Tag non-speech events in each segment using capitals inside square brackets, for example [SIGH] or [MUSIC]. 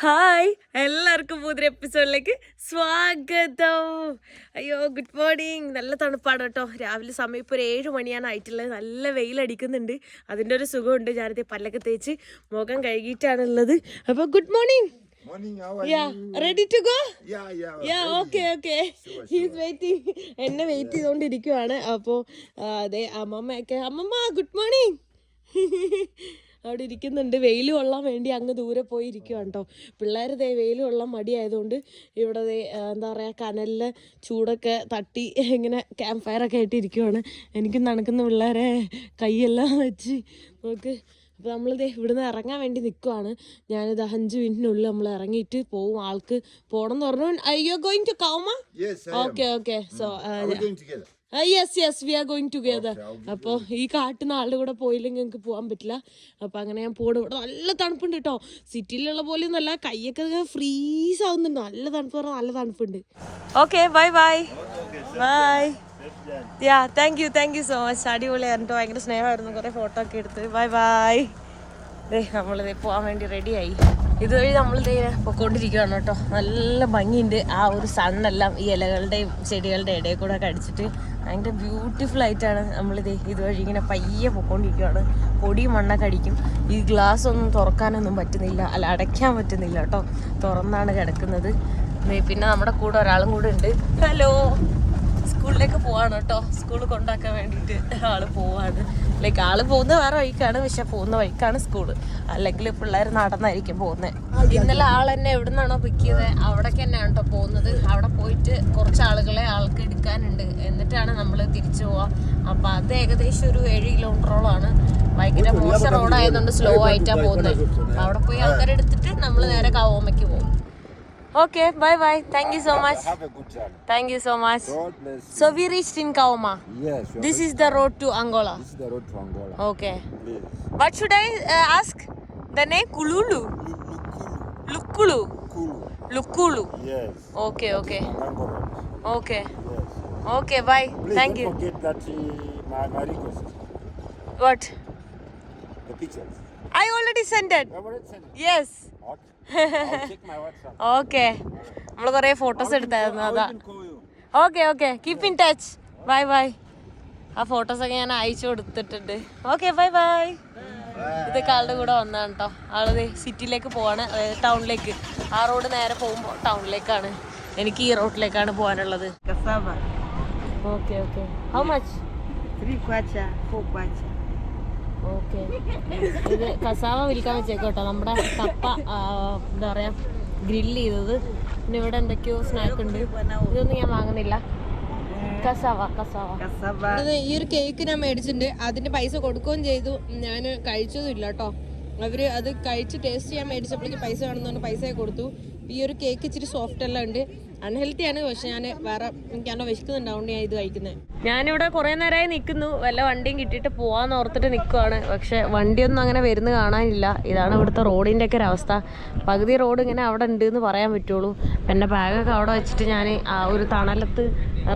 Hi. എല്ലാവർക്കും പുതിയ എപ്പിസോഡിലേക്ക് സ്വാഗതം. അയ്യോ ഗുഡ് മോർണിംഗ് നല്ല തണുപ്പാണ് കേട്ടോ. രാവിലെ സമയം ഇപ്പോൾ ഒരു ഏഴ് മണിയാണ്. ആയിട്ടുള്ളത് നല്ല വെയിലടിക്കുന്നുണ്ട് അതിന്റെ ഒരു സുഖമുണ്ട്. ഞാനിത് പല്ലൊക്കെ തേച്ച് മുഖം കഴുകിയിട്ടാണുള്ളത്. അപ്പോൾ ഗുഡ് മോർണിംഗ് എന്നെ വെയിറ്റ് ചെയ്തോണ്ടിരിക്കുവാണ്. അപ്പോ അതെ അമ്മമ്മയൊക്കെ. അമ്മമ്മ ഗുഡ് മോർണിംഗ് [LAUGHS] അവിടെ ഇരിക്കുന്നുണ്ട്. വെയിൽ കൊള്ളാൻ വേണ്ടി അങ്ങ് ദൂരെ പോയി ഇരിക്കുവാണ് കേട്ടോ പിള്ളേർ ദേ വെയിൽ കൊള്ളാൻ മടിയായതുകൊണ്ട് ഇവിടെ ദേ എന്താ പറയുക കനലിൽ ചൂടൊക്കെ തട്ടി ഇങ്ങനെ ക്യാമ്പ് ഫയറൊക്കെ ആയിട്ട് ഇരിക്കുവാണ്. എനിക്ക് നടക്കുന്ന പിള്ളേരെ കൈയെല്ലാം വെച്ച് നോക്ക്. അപ്പോൾ നമ്മളിത് ഇവിടുന്ന് ഇറങ്ങാൻ വേണ്ടി നിൽക്കുവാണ് ഞാനിത് അഞ്ച് മിനിറ്റിനുള്ളിൽ നമ്മൾ ഇറങ്ങിയിട്ട് പോവും. ആൾക്ക് പോകണം എന്ന് പറഞ്ഞു I you going to കൗമ. Okay okay so Are we going together? Yes yes we are going together അപ്പോൾ ഈ കാട്ടിൽ നിന്ന് ആളുടെ കൂടെ പോയില്ലെങ്കിൽ ഞങ്ങൾക്ക് പോകാൻ പറ്റില്ല. അപ്പോൾ അങ്ങനെ ഞാൻ പോകണം ഇവിടെ നല്ല തണുപ്പുണ്ട് കേട്ടോ സിറ്റിയിലുള്ള പോലെ ഒന്നല്ല കൈയൊക്കെ ഫ്രീസ് ആവുന്നുണ്ട്. നല്ല തണുപ്പ് പറഞ്ഞാൽ നല്ല തണുപ്പുണ്ട്. Okay bye bye bye yeah thank you thank you so much അടിപൊളിയായിരുന്നു ആയിരുന്നു ഭയങ്കര സ്നേഹമായിരുന്നു. കുറേ ഫോട്ടോ ഒക്കെ എടുത്ത്. ബൈ ബൈ ദേ നമ്മളിത് പോകാൻ വേണ്ടി റെഡിയായി ഇതുവഴി നമ്മൾ ഇതേ പൊക്കോണ്ടിരിക്കുകയാണ് കേട്ടോ. നല്ല ഭംഗിയുണ്ട്. ആ ഒരു സണ്ണെല്ലാം ഈ ഇലകളുടെയും ചെടികളുടെ ഇടയിൽ കൂടെ ഒക്കെ അടിച്ചിട്ട് ഭയങ്കര ബ്യൂട്ടിഫുൾ ആയിട്ടാണ് നമ്മളിത് ഇതുവഴി ഇങ്ങനെ പയ്യെ പൊക്കോണ്ടിരിക്കുകയാണ് പൊടിയും മണ്ണൊക്കെ അടിക്കും. ഈ ഗ്ലാസ് ഒന്നും തുറക്കാനൊന്നും പറ്റുന്നില്ല. അല്ല അടയ്ക്കാൻ പറ്റുന്നില്ല കേട്ടോ. തുറന്നാണ് കിടക്കുന്നത്. പിന്നെ നമ്മുടെ കൂടെ ഒരാളും കൂടെ ഉണ്ട്. ഹലോ. സ്കൂളിലേക്ക് പോവാണ് കേട്ടോ സ്കൂൾ കൊണ്ടാക്കാൻ വേണ്ടിയിട്ട് ആൾ പോവാണ്. ലൈക്ക് ആൾ പോകുന്ന വേറെ വഴിക്കാണ് പക്ഷെ പോകുന്ന വഴിക്കാണ് സ്കൂൾ. അല്ലെങ്കിൽ പിള്ളേർ നടന്നായിരിക്കും പോകുന്നത് ഇന്നലെ ആൾ എന്നെ എവിടെ നിന്നാണോ പിക്ക് ചെയ്തത് അവിടേക്ക് തന്നെയാണ് കേട്ടോ പോകുന്നത്. അവിടെ പോയിട്ട് കുറച്ച് ആളുകളെ ആൾക്ക് എടുക്കാനുണ്ട്. എന്നിട്ടാണ് നമ്മൾ തിരിച്ചു പോവാ. അപ്പൊ അത് ഏകദേശം ഒരു ഏഴ് കിലോമീറ്ററോളമാണ് ഭയങ്കര മോശം റോഡായതുകൊണ്ട് സ്ലോ ആയിട്ടാണ് പോകുന്നത് അവിടെ പോയി ആൾക്കാരെ എടുത്തിട്ട് നമ്മൾ നേരെ കാവോമയ്ക്ക് പോകും. Okay, bye bye. Thank you so have, much. Have a good journey. Thank you so much. God bless you. So we reached in Kaoma. Yes. This is the road to Angola. This is the road to Angola. Okay. Please. What should I uh, ask? The name Kululu. Lukulu. Lukulu. Lukulu. Yes. Okay. Okay. Okay. Yes. Okay. Bye. Please Thank don't you. forget that uh, my, my request. What? The pictures. I already sent it. You already sent it. Yes. What? Okay. നമ്മൾ കുറെ photos എടുത്തായിരുന്നു അതാ. Okay okay keep in touch bye bye ആ photos ഒക്കെ ഞാൻ അയച്ചു കൊടുത്തിട്ടുണ്ട്. Okay bye by ഇതൊക്കെ ആളുടെ കൂടെ വന്നതാണ് കേട്ടോ ആളത് സിറ്റിയിലേക്ക് പോവാണ് അതായത് ടൗണിലേക്ക് ആ റോഡ് നേരെ പോകുമ്പോൾ ടൗണിലേക്കാണ് എനിക്ക് ഈ റോഡിലേക്കാണ് പോകാനുള്ളത് okay okay how much 3 kwacha, 4 kwacha. Okay. ഇത് കസാവ വിൽക്കാൻ വെച്ചേക്കോട്ടോ നമ്മുടെ കപ്പ എന്താ പറയാ ഗ്രില്ല് ചെയ്തത്. പിന്നെ ഇവിടെ എന്തൊക്കെയോ സ്നാക്ക് ഉണ്ട്. ഇതൊന്നും ഞാൻ വാങ്ങുന്നില്ല. ഈ ഒരു കേക്ക് ഞാൻ മേടിച്ചിട്ടുണ്ട്. അതിന്റെ പൈസ കൊടുക്കുകയും ചെയ്തു. ഞാൻ കഴിച്ചതും ഇല്ല കേട്ടോ. അവർ അത് കഴിച്ച് ടേസ്റ്റ് ചെയ്യാൻ മേടിച്ചപ്പോഴേക്ക് പൈസ വേണമെന്ന് പൈസ കൊടുത്തു. ഈ ഒരു കേക്ക് ഇച്ചിരി സോഫ്റ്റ് എല്ലാം ഉണ്ട്. അൺഹെൽത്തി ആണ് പക്ഷെ ഞാൻ വേറെ എനിക്ക് അന്നോ വിശക്കുന്നുണ്ടാവുകൊണ്ട് ഞാൻ ഇത് കഴിക്കുന്നത് ഞാനിവിടെ കുറെ നേരമായി നിൽക്കുന്നു. വല്ല വണ്ടിയും കിട്ടിയിട്ട് പോവാന്ന് ഓർത്തിട്ട് നിൽക്കുവാണ്. പക്ഷെ വണ്ടിയൊന്നും അങ്ങനെ വരുന്ന കാണാനില്ല. ഇതാണ് ഇവിടുത്തെ റോഡിന്റെ ഒക്കെ ഒരവസ്ഥ പകുതി റോഡ് ഇങ്ങനെ അവിടെ ഉണ്ട് എന്ന് പറയാൻ പറ്റുള്ളൂ. എന്റെ ബാഗൊക്കെ അവിടെ വെച്ചിട്ട് ഞാൻ ആ ഒരു തണലത്ത്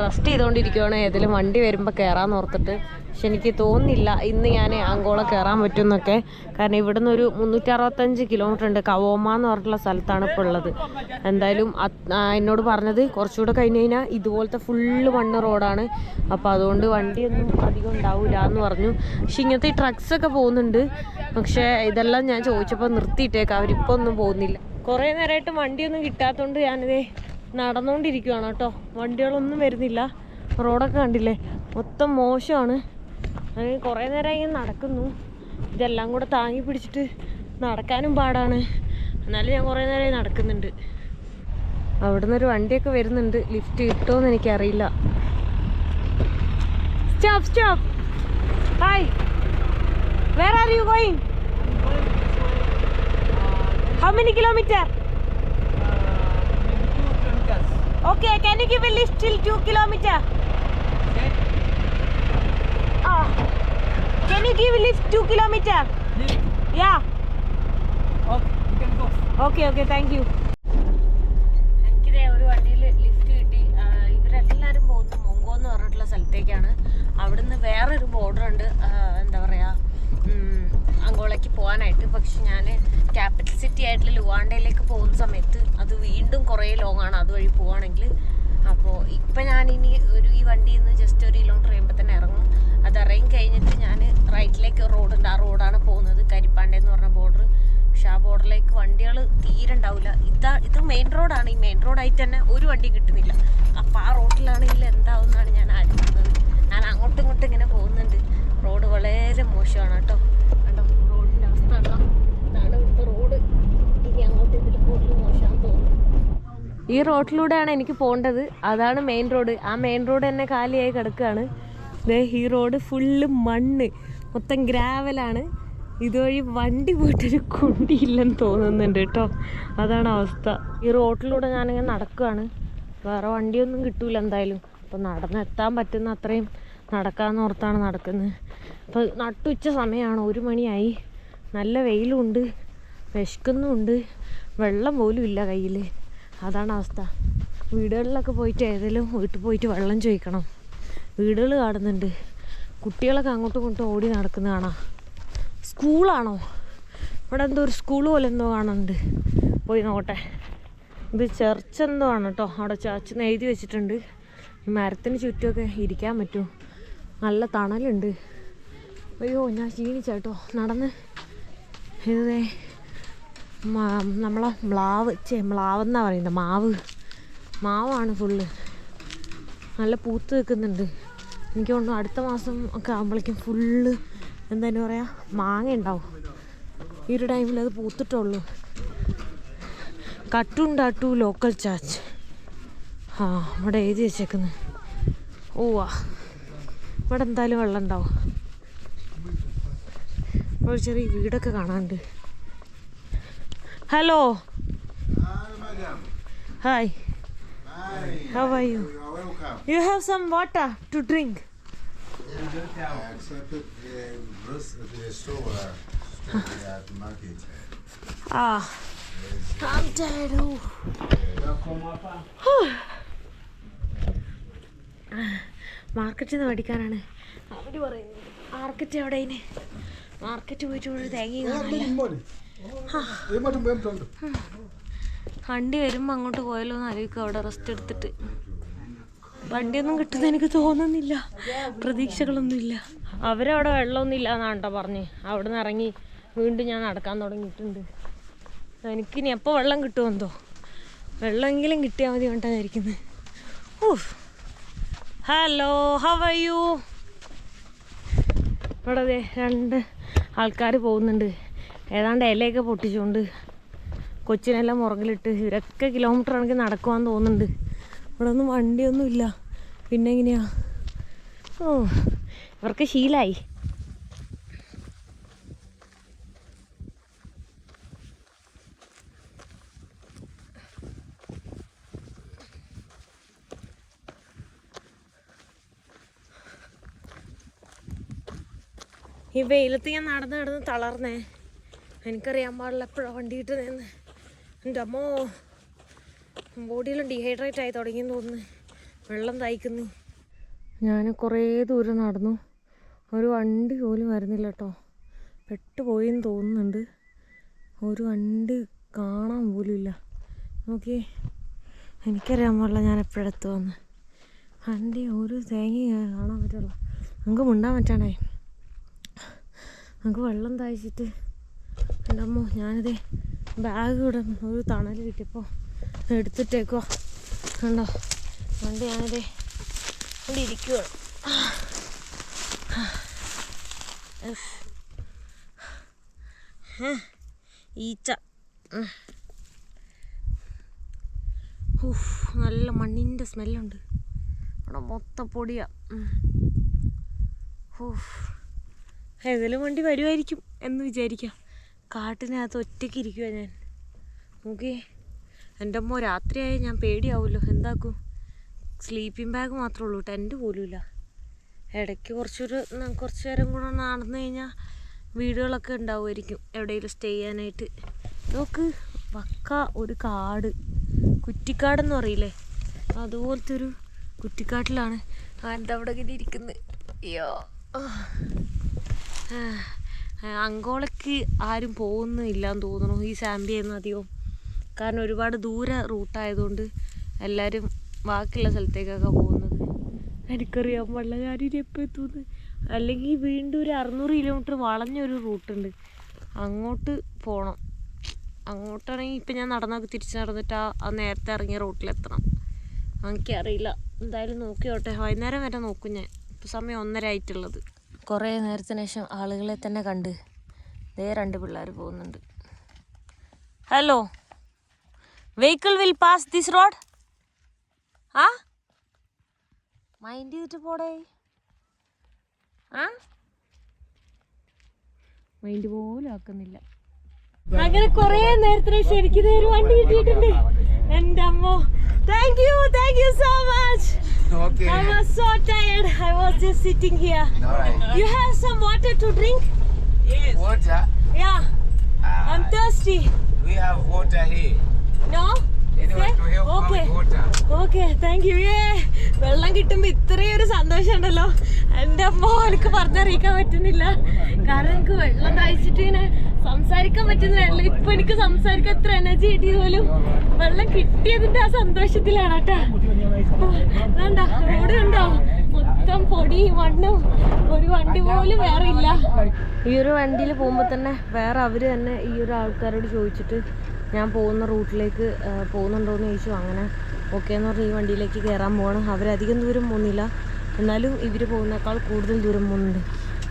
റെസ്റ്റ് ചെയ്തുകൊണ്ടിരിക്കുവാണ് ഏതെങ്കിലും വണ്ടി വരുമ്പോൾ കയറാമെന്ന് ഓർത്തിട്ട്. പക്ഷെ എനിക്ക് തോന്നുന്നില്ല ഇന്ന് ഞാൻ അങ്കോള കയറാൻ പറ്റുമെന്നൊക്കെ. കാരണം ഇവിടുന്ന് ഒരു മുന്നൂറ്റി അറുപത്തഞ്ച് കിലോമീറ്റർ ഉണ്ട്. കവോമ എന്ന് പറഞ്ഞിട്ടുള്ള സ്ഥലത്താണ് ഇപ്പോൾ ഉള്ളത്. എന്തായാലും എന്നോട് പറഞ്ഞത് കുറച്ചുകൂടെ കഴിഞ്ഞ് കഴിഞ്ഞാൽ ഇതുപോലത്തെ ഫുള്ള് മണ്ണ് റോഡാണ് അപ്പോൾ അതുകൊണ്ട് വണ്ടിയൊന്നും അധികം ഉണ്ടാവില്ല എന്ന് പറഞ്ഞു. പക്ഷെ ഇങ്ങനത്തെ ഈ ട്രക്സൊക്കെ പോകുന്നുണ്ട്. പക്ഷേ ഇതെല്ലാം ഞാൻ ചോദിച്ചപ്പോൾ നിർത്തിയിട്ടേക്കാം. അവരിപ്പോൾ ഒന്നും പോകുന്നില്ല. കുറേ നേരമായിട്ട് വണ്ടിയൊന്നും കിട്ടാത്തതുകൊണ്ട് ഞാനിതേ നടന്നുകൊണ്ടിരിക്കുവാണ് കേട്ടോ. വണ്ടികളൊന്നും വരുന്നില്ല. റോഡൊക്കെ കണ്ടില്ലേ? മൊത്തം മോശമാണ്. കുറേ നേരമായി നടക്കുന്നു. ഇതെല്ലാം കൂടെ താങ്ങി പിടിച്ചിട്ട് നടക്കാനും പാടാണ്. എന്നാലും ഞാൻ കുറേ നേരമായി നടക്കുന്നുണ്ട്. അവിടെ നിന്നൊരു വണ്ടിയൊക്കെ വരുന്നുണ്ട്. ലിഫ്റ്റ് കിട്ടുമോയെന്ന് എനിക്കറിയില്ല. Stop stop hi where are how many kilometre Okay, can you give a lift till two kilometer? Ah, can you give a lift two kilometer? Yeah. Okay, okay, thank you. can go. വണ്ടിയിൽ lift കിട്ടി you. ഇവരെല്ലാവരും പോകുന്നത് മൊങ്കോ എന്ന് പറഞ്ഞിട്ടുള്ള സ്ഥലത്തേക്കാണ് അവിടുന്ന് വേറൊരു border ഉണ്ട് എന്താ പറയാ ഉം, അങ്കോളയ്ക്ക് പോകാനായിട്ട് പക്ഷെ ഞാൻ സിറ്റി ആയിട്ടുള്ള ലുവാണ്ടയിലേക്ക് പോകുന്ന സമയത്ത് അത് വീണ്ടും കുറേ ലോങ് ആണ് അതുവഴി പോവുകയാണെങ്കിൽ അപ്പോൾ ഇപ്പം ഞാനിനി ഒരു ഈ വണ്ടിയിൽ നിന്ന് ജസ്റ്റ് ഒരു കിലോമീറ്റർ കഴിയുമ്പോൾ തന്നെ ഇറങ്ങും. അത് ഇറങ്ങി കഴിഞ്ഞിട്ട് ഞാൻ റൈറ്റിലേക്ക് റോഡുണ്ട് ആ റോഡാണ് പോകുന്നത്. കരിപ്പാണ്ട എന്ന് പറഞ്ഞ ബോർഡർ പക്ഷെ ആ ബോർഡറിലേക്ക് വണ്ടികൾ തീരെ ഉണ്ടാവില്ല ഇതാ ഇത് മെയിൻ റോഡാണ് ഈ മെയിൻ റോഡായിട്ട് തന്നെ ഒരു വണ്ടി കിട്ടുന്നില്ല. അപ്പോൾ ആ റോഡിലാണെങ്കിൽ എന്താവുമെന്നാണ് ഞാൻ ആലോചിക്കുന്നത് ഞാൻ അങ്ങോട്ടും ഇങ്ങോട്ടും ഇങ്ങനെ പോകുന്നുണ്ട് റോഡ് വളരെ മോശമാണ് കേട്ടോ കണ്ടോ റോഡിന്റെ അവസ്ഥ കണ്ടോ ഇതാണ് ഇവിടുത്തെ റോഡ് ഇനി അങ്ങോട്ട് ഇതിൽ കൂടുതൽ മോശമാണെന്ന് തോന്നുന്നു ഈ റോഡിലൂടെയാണ് എനിക്ക് പോകേണ്ടത് അതാണ് മെയിൻ റോഡ് ആ മെയിൻ റോഡ് തന്നെ കാലിയായി കിടക്കുകയാണ് ഈ റോഡ് ഫുള്ള് മണ്ണ്. മൊത്തം ഗ്രാവലാണ് ഇതുവഴി വണ്ടി പോയിട്ടൊരു കുണ്ടിയില്ലെന്ന് തോന്നുന്നുണ്ട് കേട്ടോ. അതാണ് അവസ്ഥ. ഈ റോഡിലൂടെ ഞാനിങ്ങനെ നടക്കുകയാണ് വേറെ വണ്ടിയൊന്നും കിട്ടൂല എന്തായാലും. അപ്പോൾ നടന്നെത്താൻ പറ്റുന്ന അത്രയും നടക്കാമെന്ന് ഓർത്താണ് നടക്കുന്നത്. അപ്പോൾ നട്ടുച്ച സമയമാണ്. ഒരു മണിയായി. നല്ല വെയിലുണ്ട്. വിശക്കുന്നുമുണ്ട് വെള്ളം പോലും ഇല്ല കയ്യിൽ അതാണ് അവസ്ഥ. വീടുകളിലൊക്കെ പോയിട്ട് ഏതെങ്കിലും വീട്ടിൽ പോയിട്ട് വെള്ളം ചോദിക്കണം. വീടുകൾ കാണുന്നുണ്ട്. കുട്ടികളൊക്കെ അങ്ങോട്ടും ഇങ്ങോട്ടും ഓടി നടക്കുന്ന കാണാം. സ്കൂളാണോ? ഇവിടെ എന്തോ ഒരു സ്കൂൾ പോലെ എന്തോ കാണുന്നുണ്ട്. പോയി നോക്കട്ടെ. ഇത് ചർച്ച് എന്തോ ആണ് കേട്ടോ. അവിടെ ചർച്ച് എഴുതി വെച്ചിട്ടുണ്ട്. ഈ മരത്തിന് ചുറ്റുമൊക്കെ ഇരിക്കാൻ പറ്റും. നല്ല തണലുണ്ട്. അയ്യോ ഞാൻ ക്ഷീണിച്ചാട്ടോ നടന്ന്. ഇതേ. നമ്മളെ മ്ലാവ് ചേ മ്ലാവെന്നാ പറയുന്നത് മാവ്. മാവാണ് ഫുള്ള് നല്ല പൂത്ത് നിൽക്കുന്നുണ്ട്. എനിക്ക് തോന്നുന്നു അടുത്ത മാസം ഒക്കെ ആകുമ്പോഴേക്കും ഫുള്ള് എന്താ പറയുക മാങ്ങ ഉണ്ടാവും. ഈ ഒരു ടൈമിൽ അത് പൂത്തിട്ടുള്ളൂ കട്ടുണ്ടാട്ടു ലോക്കൽ ചാച്ച്. ആ ഇവിടെ എഴുതി ഓ ഓവാ ഇവിടെ എന്തായാലും വെള്ളം ഉണ്ടാവും. ഒരു ചെറിയ വീടൊക്കെ കാണാനുണ്ട്. Hello hi how are you You're welcome. You have some water to drink I accepted the the store, at the market. ആ I'm tired. Oh. മാർക്കറ്റിൽ നിന്ന് മേടിക്കാനാണ്. അവർ പറയുന്നത്. മാർക്കറ്റ് എവിടെ മാർക്കറ്റ് പോയിട്ട് ഒരു കാണില്ല വണ്ടി വരുമ്പോൾ അങ്ങോട്ട് പോയാലോ എന്ന് ആലോചിക്കും. അവിടെ റെസ്റ്റ് എടുത്തിട്ട്. വണ്ടിയൊന്നും കിട്ടുന്ന എനിക്ക് തോന്നുന്നില്ല. പ്രതീക്ഷകളൊന്നുമില്ല. അവരവിടെ വെള്ളമൊന്നും ഇല്ല എന്നാണ് കേട്ടോ പറഞ്ഞ്. അവിടെ നിന്ന് ഇറങ്ങി വീണ്ടും ഞാൻ നടക്കാൻ തുടങ്ങിയിട്ടുണ്ട്. എനിക്കിനി എപ്പോൾ വെള്ളം കിട്ടുമെന്തോ വെള്ളമെങ്കിലും കിട്ടിയാൽ മതി കൊണ്ടായിരിക്കുന്നത് ഓ ഹലോ ഹവയ്യൂ ഇവിടെ രണ്ട് ആൾക്കാർ പോകുന്നുണ്ട്. ഏതാണ്ട് ഇലയൊക്കെ പൊട്ടിച്ചുകൊണ്ട് കൊച്ചിനെല്ലാം മുറകിലിട്ട് ഇവരൊക്കെ കിലോമീറ്റർ ആണെങ്കിൽ നടക്കുവാന്ന് തോന്നുന്നുണ്ട്. ഇവിടെ ഒന്നും വണ്ടിയൊന്നും ഇല്ല പിന്നെ എങ്ങനെയാ ഓ ഇവർക്ക് ശീലായി. ഈ വെയിലത്ത് ഞാൻ നടന്ന് നടന്ന് തളർന്നേ. എനിക്കറിയാൻ പാടില്ല എപ്പോഴാണ് വണ്ടി കിട്ടുന്നതെന്ന്. എന്റെ അമ്മോ ബോഡിയിലും ഡീഹൈഡ്രേറ്റ് ആയി തുടങ്ങിയെന്ന് തോന്നുന്നു. വെള്ളം തയ്ക്കുന്നു. ഞാൻ കുറേ ദൂരം നടന്നു. ഒരു വണ്ടി പോലും വരുന്നില്ല കേട്ടോ. പെട്ടുപോയെന്ന് തോന്നുന്നുണ്ട്. ഒരു വണ്ടി കാണാൻ പോലും ഇല്ല. നോക്കി എനിക്കറിയാൻ പാടില്ല ഞാൻ എപ്പോഴെത്തുമെന്ന് വണ്ടി ഒരു തേങ്ങ കാണാൻ പറ്റുള്ളൂ നമുക്ക് മിണ്ടാൻ പറ്റാണേ നമുക്ക് വെള്ളം തയ്ച്ചിട്ട് എന്റെ അമ്മ ഞാനിത് ബാഗ് ഇവിടെ ഒരു തണൽ കിട്ടിയപ്പോൾ എടുത്തിട്ടേക്കോ കണ്ടോ അതുകൊണ്ട് ഞാനിത് ഇവിടെ ഇരിക്കുകയാണ്. ഈച്ച. നല്ല മണ്ണിന്റെ സ്മെല്ലുണ്ട്. അവിടെ മൊത്തം പൊടിയാ. ഏതെങ്കിലും വണ്ടി വരുമായിരിക്കും എന്ന് വിചാരിക്കാം. കാട്ടിനകത്ത് ഒറ്റയ്ക്ക് ഇരിക്കുക ഞാൻ. നോക്കിയേ എന്റെ അമ്മ രാത്രിയായ ഞാൻ പേടിയാവുമല്ലോ. എന്താക്കും? സ്ലീപ്പിംഗ് ബാഗ് മാത്രമേ ഉള്ളൂ ടെന്റ് പോലുമില്ല. ഇടയ്ക്ക് കുറച്ചൊരു കുറച്ച് നേരം കൂടെ നടന്നു കഴിഞ്ഞാൽ വീടുകളൊക്കെ ഉണ്ടാവുമായിരിക്കും എവിടെയെങ്കിലും സ്റ്റേ ചെയ്യാനായിട്ട്. നോക്ക് പക്ക ഒരു കാട്. കുറ്റിക്കാടെന്ന് പറയില്ലേ? അതുപോലത്തെ ഒരു കുറ്റിക്കാട്ടിലാണ് ആ എന്താ അവിടെ ഇങ്ങനെ ഇരിക്കുന്നത് അയ്യോ. അങ്കോളയ്ക്ക് ആരും പോകുന്നില്ലാന്ന് തോന്നുന്നു. ഈ സാമ്പിയ അധികവും. കാരണം ഒരുപാട് ദൂര റൂട്ടായതുകൊണ്ട് എല്ലാവരും ബാക്കിയുള്ള സ്ഥലത്തേക്കൊക്കെ പോകുന്നത്. എനിക്കറിയാൻ പാടില്ല എപ്പോൾ എത്തുമെന്ന് അല്ലെങ്കിൽ വീണ്ടും ഒരു അറുന്നൂറ് കിലോമീറ്റർ വളഞ്ഞൊരു റൂട്ടുണ്ട് അങ്ങോട്ട് പോകണം അങ്ങോട്ടാണെങ്കിൽ ഇപ്പം ഞാൻ നടന്നൊക്കെ തിരിച്ച് നടന്നിട്ട് ആ നേരത്തെ ഇറങ്ങിയ റൂട്ടിലെത്തണം എനിക്കറിയില്ല. എന്തായാലും നോക്കിയോട്ടെ. വൈകുന്നേരം വരെ നോക്കും ഞാൻ. ഇപ്പം സമയം ഒന്നര ആയിട്ടുള്ളത്. കുറേ നേരത്തിന് ശേഷം ആളുകളെ തന്നെ കണ്ട് ദേ രണ്ട് പിള്ളേർ പോകുന്നുണ്ട്. Hello vehicle will pass this road ആ? മൈൻഡ് ചെയ്തിട്ട് പോടേ. ആ? മൈൻഡ് പോലും ആക്കുന്നില്ല. അങ്ങനെ കുറേ നേരത്തിന് ദേ ഒരു വണ്ടി കിട്ടിയിട്ടുണ്ട്. എന്റെ അമ്മോ. Thank you thank you so much Okay. I was so tired. I was just sitting here. Alright. You have some water to drink? Water? Yeah. I'm thirsty. We have water here. No? Is Anyone there? to help come Okay. with water? Okay thank you ഏ വെള്ളം കിട്ടുമ്പോൾ ഇത്രയും ഒരു സന്തോഷം ഉണ്ടല്ലോ എൻ്റെ അമ്മ എനിക്ക് പറഞ്ഞറിയിക്കാൻ പറ്റുന്നില്ല കാരണം എനിക്ക് വെള്ളം കഴിച്ചിട്ട് ഇങ്ങനെ സംസാരിക്കാൻ പറ്റുന്നില്ല. ഇപ്പൊ എനിക്ക് സംസാരിക്കാൻ എത്ര എനർജി കിട്ടിയത് പോലും വെള്ളം കിട്ടിയതിന്റെ ആ സന്തോഷത്തിലാണ് കേട്ടാ. വേണ്ട റോഡ് കണ്ടോ? മൊത്തം പൊടി മണ്ണും ഒരു വണ്ടി പോലും വേറെ ഇല്ല. ഈ ഒരു വണ്ടിയിൽ പോകുമ്പോൾ തന്നെ വേറെ അവർ തന്നെ ഈ ഒരു ആൾക്കാരോട് ചോദിച്ചിട്ട് ഞാൻ പോകുന്ന റൂട്ടിലേക്ക് പോകുന്നുണ്ടോയെന്ന് ചോദിച്ചു. അങ്ങനെ ഓക്കെ എന്ന് പറഞ്ഞ് ഈ വണ്ടിയിലേക്ക് കയറാൻ പോവാണ്. അവരധികം ദൂരം പോകുന്നില്ല. എന്നാലും ഇവർ പോകുന്നേക്കാൾ കൂടുതൽ ദൂരം പോകുന്നുണ്ട്.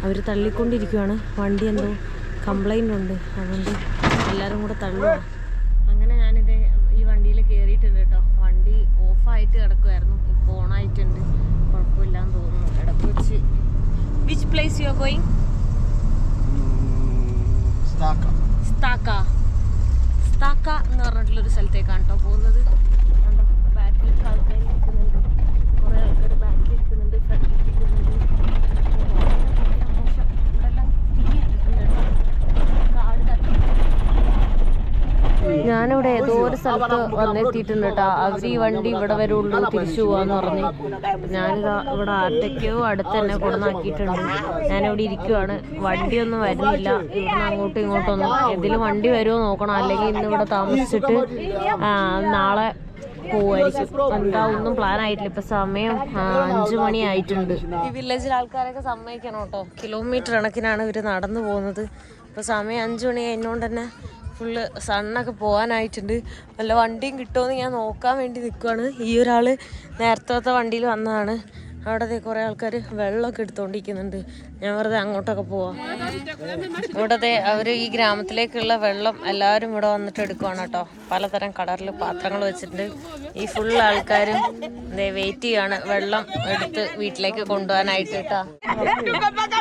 അവർ തള്ളിക്കൊണ്ടിരിക്കുവാണ്. വണ്ടി എന്തോ കംപ്ലൈന്റ് ഉണ്ട്. അതുകൊണ്ട് എല്ലാവരും കൂടെ തള്ളുക അങ്ങനെ ഞാനിത് ഈ വണ്ടിയിൽ കയറിയിട്ടുണ്ട് കേട്ടോ. വണ്ടി ഓഫായിട്ട് കിടക്കുമായിരുന്നു ഇപ്പോൾ ഓണായിട്ടുണ്ട്. കുഴപ്പമില്ലാന്ന് തോന്നുന്നു. ഇടയ്ക്ക് വെച്ച്. Which place you are going. സ്താക്ക സ്താക്ക എന്ന് പറഞ്ഞിട്ടുള്ളൊരു സ്ഥലത്തേക്കാണ് കേട്ടോ പോകുന്നത്. കണ്ടോ? ബാക്കിൽ ആൾക്കാർ ഇരിക്കുന്നുണ്ട് കുറേ ആൾക്കാർ ബാക്കിൽ ഇരിക്കുന്നുണ്ട് ഫ്രണ്ടിൽ ഇരിക്കുന്നുണ്ട് മോശം ഇവിടെല്ലാം തീയിട്ടിട്ടുണ്ട് കേട്ടോ കാട് കത്തി ഞാനിവിടെ ഏതോ ഒരു സ്ഥലത്ത് വന്നെത്തിയിട്ടുണ്ട് കേട്ടോ. അവർ ഈ വണ്ടി ഇവിടെ വരുള്ളൂ തിരിച്ചു പോവാന്ന് പറഞ്ഞ്. ഞാനിതാ ഇവിടെ ആറ്റയ്ക്കോ അടുത്ത് തന്നെ കൊണ്ടുവന്നാക്കിയിട്ടുണ്ട് ഞാനിവിടെ ഇരിക്കുവാണ്. വണ്ടിയൊന്നും വരുന്നില്ല. ഇവിടുന്ന് അങ്ങോട്ടും ഇങ്ങോട്ടൊന്നും എന്തെങ്കിലും വണ്ടി വരുമോ നോക്കണം. അല്ലെങ്കിൽ ഇന്ന് ഇവിടെ താമസിച്ചിട്ട് നാളെ പോവായിരിക്കും എന്താ ഒന്നും പ്ലാൻ ആയിട്ടില്ല. ഇപ്പൊ സമയം അഞ്ചു മണി ആയിട്ടുണ്ട്. ഈ വില്ലേജിൽ ആൾക്കാരൊക്കെ സമ്മതിക്കണം കേട്ടോ. കിലോമീറ്റർ കണക്കിനാണ് ഇവർ നടന്നു പോകുന്നത്. ഇപ്പൊ സമയം അഞ്ചു മണി കഴിഞ്ഞുകൊണ്ട് തന്നെ ഫുള്ള് സണ്ണൊക്കെ പോകാനായിട്ടുണ്ട് നല്ല വണ്ടിയും കിട്ടുമെന്ന് ഞാൻ നോക്കാൻ വേണ്ടി നിൽക്കുവാണ് ഈ ഒരാൾ നേരത്തെ വണ്ടിയിൽ വന്നതാണ്. അവിടെ കുറേ ആൾക്കാർ വെള്ളമൊക്കെ എടുത്തുകൊണ്ടിരിക്കുന്നുണ്ട് ഞാൻ വെറുതെ അങ്ങോട്ടൊക്കെ പോവാം. ഇവിടത്തെ അവർ ഈ ഗ്രാമത്തിലേക്കുള്ള വെള്ളം എല്ലാവരും ഇവിടെ വന്നിട്ട് എടുക്കുവാണ് കേട്ടോ. പലതരം കളറിൽ പാത്രങ്ങൾ വെച്ചിട്ടുണ്ട്. ഈ ഫുൾ ആൾക്കാരും വെയിറ്റ് ചെയ്യാണ് വെള്ളം എടുത്ത് വീട്ടിലേക്ക് കൊണ്ടുപോകാനായിട്ട് കേട്ടോ.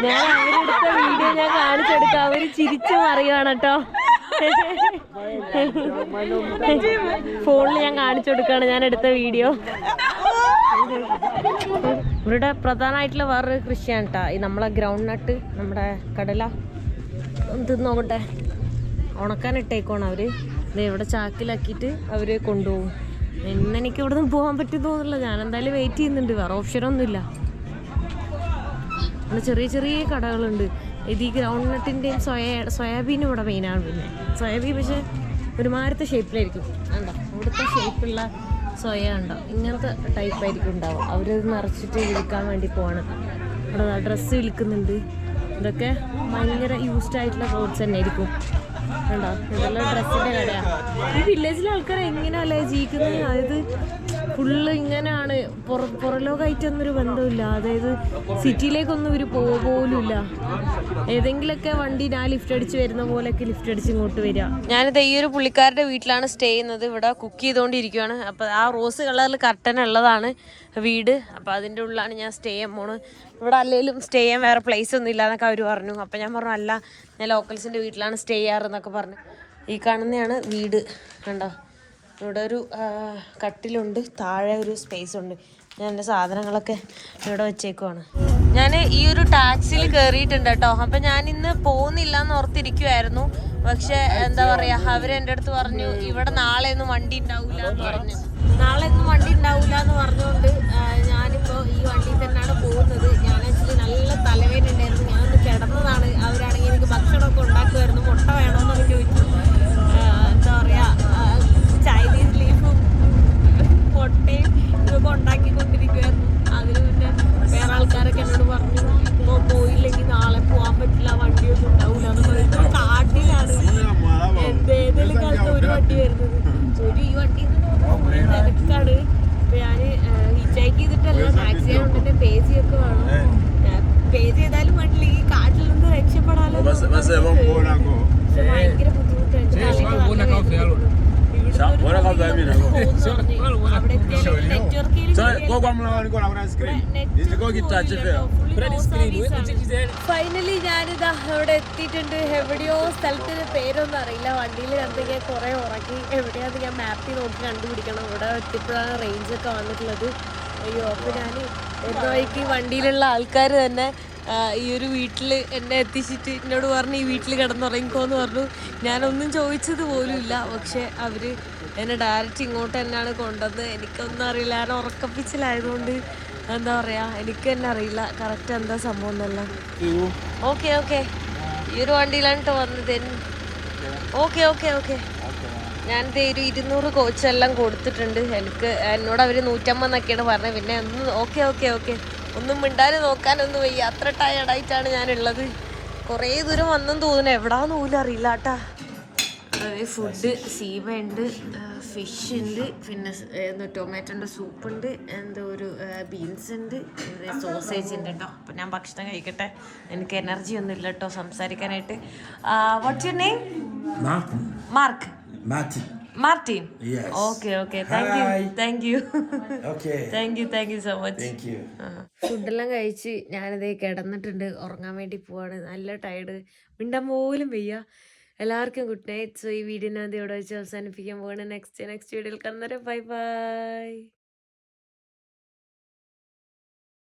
ഞാൻ അവരെടുത്ത വീഡിയോ ഞാൻ കാണിച്ചെടുക്കാം അവർ ചിരിച്ചു മറിയാണ് കേട്ടോ. [LAUGHS] ഫോണിൽ ഞാൻ കാണിച്ചു കൊടുക്കാണ്. ഞാൻ എടുത്ത വീഡിയോ ഇവിടെ പ്രധാനമായിട്ടുള്ള വേറൊരു കൃഷിയാണ് കേട്ടോ ഈ നമ്മളെ ഗ്രൗണ്ട് നട്ട് നമ്മുടെ കടല ഒന്ന് തിന്ന് നോക്കട്ടെ ഉണക്കാൻ ഇട്ടേക്കോണം അവർ. ഇവിടെ ചാക്കിലാക്കിയിട്ട് അവർ കൊണ്ടുപോകും. ഇന്ന് എനിക്ക് ഇവിടെ നിന്ന് പോകാൻ പറ്റും തോന്നുന്നില്ല. ഞാൻ എന്തായാലും വെയിറ്റ് ചെയ്യുന്നുണ്ട്. വേറെ ഓപ്ഷനൊന്നുമില്ല ചെറിയ ചെറിയ കടകളുണ്ട്. ഇത് ഈ ഗ്രൗണ്ട് നട്ടിന്റെയും സോയ സോയാബീനും ഇവിടെ മെയിനാണ് പിന്നെ. സോയാബീൻ പക്ഷേ ഒരുമാരത്തെ ഷേപ്പിലായിരിക്കും ഉണ്ടോ ഇവിടുത്തെ ഷേപ്പുള്ള സോയ ഉണ്ടോ ഇങ്ങനത്തെ ടൈപ്പ് ആയിരിക്കും ഉണ്ടാവും അവരത് നിറച്ചിട്ട് വിൽക്കാൻ വേണ്ടി പോവാണ്. ഇവിടെ ഡ്രസ്സ് വിൽക്കുന്നുണ്ട്. ഇതൊക്കെ ഭയങ്കര യൂസ്ഡ് ആയിട്ടുള്ള ക്ലോത്ത്സ് തന്നെ ആയിരിക്കും. ഉണ്ടോ ഇതെല്ലാം ഡ്രസ്സിന്റെ കടയാണ് ഈ വില്ലേജിലെ ആൾക്കാർ എങ്ങനെയല്ലേ ജീവിക്കുന്നത്? അതായത് ഫുള്ള് ഇങ്ങനെയാണ് പുറ പുറലോകമായിട്ടൊന്നൊരു ബന്ധമില്ല അതായത് സിറ്റിയിലേക്കൊന്നും ഇവർ പോകുമില്ല ഏതെങ്കിലുമൊക്കെ വണ്ടി ഞാൻ ലിഫ്റ്റ് അടിച്ച് വരുന്ന പോലെയൊക്കെ ലിഫ്റ്റ് അടിച്ച് ഇങ്ങോട്ട് വരിക ഞാനിത് ഈ ഒരു പുള്ളിക്കാരുടെ വീട്ടിലാണ് സ്റ്റേ ചെയ്യുന്നത്. ഇവിടെ കുക്ക് ചെയ്തുകൊണ്ടിരിക്കുകയാണ് അപ്പോൾ ആ റോസ് കളറിൽ കർട്ടൻ ഉള്ളതാണ് വീട്. അപ്പോൾ അതിന്റെ ഉള്ളിലാണ് ഞാൻ സ്റ്റേ ചെയ്യാൻ പോണ് ഇവിടെ അല്ലെങ്കിലും സ്റ്റേ ചെയ്യാൻ വേറെ പ്ലേസ് ഒന്നും ഇല്ല എന്നൊക്കെ അവർ പറഞ്ഞു. അപ്പോൾ ഞാൻ പറഞ്ഞു അല്ല ഞാൻ ലോക്കൽസിന്റെ വീട്ടിലാണ് സ്റ്റേ ചെയ്യാറ് എന്നൊക്കെ പറഞ്ഞു. ഈ കാണുന്നതാണ് വീട്. കണ്ടോ? ഇവിടെ ഒരു കട്ടിലുണ്ട്. താഴെ ഒരു സ്പേസ് ഉണ്ട്. ഞാൻ എന്റെ സാധനങ്ങളൊക്കെ ഇവിടെ വെച്ചേക്കുവാണ്. ഞാൻ ഈ ഒരു ടാക്സിയിൽ കയറിയിട്ടുണ്ട് കേട്ടോ. അപ്പം ഞാൻ ഇന്ന് പോകുന്നില്ല എന്ന് ഓർത്തിരിക്കുമായിരുന്നു പക്ഷേ എന്താ പറയാ അവർ എന്റെ അടുത്ത് പറഞ്ഞു ഇവിടെ നാളെ ഒന്നും വണ്ടി ഉണ്ടാവില്ല എന്ന് പറഞ്ഞു. നാളെ ഒന്നും വണ്ടി ഉണ്ടാവില്ല എന്ന് പറഞ്ഞുകൊണ്ട് ഞാനിപ്പോൾ ഞാനിപ്പോ ഈ വണ്ടിയിൽ തന്നെയാണ് പോകുന്നത്. ഞാൻ ആക്ച്വലി നല്ല തലവേദന ഉണ്ടായിരുന്നു ഞാനൊന്ന് കിടന്നതാണ്. അവരാണെങ്കിൽ എനിക്ക് ഭക്ഷണമൊക്കെ ഉണ്ടാക്കുമായിരുന്നു. മുട്ട വേണമെന്നൊക്കെ ചോദിച്ചു. ഫൈനലി ഞാനിതാ അവിടെ എത്തിയിട്ടുണ്ട്. എവിടെയോ സ്ഥലത്തിന് പേരൊന്നും അറിയില്ല. വണ്ടിയിൽ എന്തെങ്കിലും കുറെ ഉറക്കി എവിടെയാന്ന് ഞാൻ മാപ്പിൽ നോക്കി കണ്ടുപിടിക്കണം. ഇവിടെ എത്തിയപ്പോഴാണ് റേഞ്ച് ഒക്കെ വന്നിട്ടുള്ളത്. അയ്യോ അപ്പൊ ഞാൻ എന്തോയ്ക്ക് വണ്ടിയിലുള്ള ആൾക്കാർ തന്നെ ഈ ഒരു വീട്ടിൽ എന്നെ എത്തിച്ചിട്ട് എന്നോട് പറഞ്ഞു ഈ വീട്ടിൽ കിടന്നുറങ്ങിക്കോന്ന് പറഞ്ഞു. ഞാനൊന്നും ചോദിച്ചത് പോലും ഇല്ല. പക്ഷെ അവർ എന്നെ ഡയറക്റ്റ് ഇങ്ങോട്ട് തന്നെയാണ് കൊണ്ടുവന്ന് എനിക്കൊന്നും അറിയില്ല. ഞാൻ ഉറക്കപ്പിച്ചിലായതുകൊണ്ട് എന്താ പറയാ എനിക്ക് തന്നെ അറിയില്ല. കറക്റ്റ് എന്താ സംഭവം എന്നല്ല. ഓക്കെ ഓക്കെ ഈ ഒരു വണ്ടിയിലാണ് വന്നത്. ഓക്കെ ഓക്കെ ഓക്കെ ഞാൻ ഒരു ഇരുന്നൂറ് കോച്ചെല്ലാം കൊടുത്തിട്ടുണ്ട്. എനിക്ക് എന്നോട് അവർ നൂറ്റമ്പതെന്നൊക്കെയാണ് പറഞ്ഞത്. പിന്നെ ഒന്ന് ഓക്കെ ഓക്കെ ഓക്കെ ഒന്നും മിണ്ടാതെ നോക്കാനൊന്നും വയ്യ. അത്ര ടയർഡായിട്ടാണ് ഞാനുള്ളത്. കുറേ ദൂരം വന്നെന്ന് തോന്നുന്നു. എവിടാന്ന് പോലും അറിയില്ല കേട്ടാ അതായത് ഫുഡ് സീമ ഉണ്ട് ഫിഷ് ഉണ്ട് പിന്നെ എന്തോ ടൊമാറ്റോന്റെ സൂപ്പ് ഉണ്ട് എന്തോ ഒരു ബീൻസ് ഉണ്ട് സോസേജ് ഉണ്ട് കേട്ടോ അപ്പം ഞാൻ ഭക്ഷണം കഴിക്കട്ടെ. എനിക്ക് എനർജി ഒന്നും ഇല്ല കേട്ടോ സംസാരിക്കാനായിട്ട്. What's your name Mark. Martin Yes. Okay okay thank you. Thank you thank you thank you so much. ഫുഡെല്ലാം കഴിച്ച് ഞാനിതേ കിടന്നിട്ടുണ്ട് ഉറങ്ങാൻ വേണ്ടി പോവാണ്. നല്ല ടയർഡ് മിണ്ടാൻ പോലും വയ്യ. എല്ലാവർക്കും ഗുഡ് നൈറ്റ്. സോ ഈ വീഡിയോ ഞാൻ ഇവിടെ വെച്ച് അവസാനിപ്പിക്കാൻ പോകണം നെക്സ്റ്റ് നെക്സ്റ്റ് വീഡിയോയിൽ കാണുന്നവരെ ബൈ ബൈ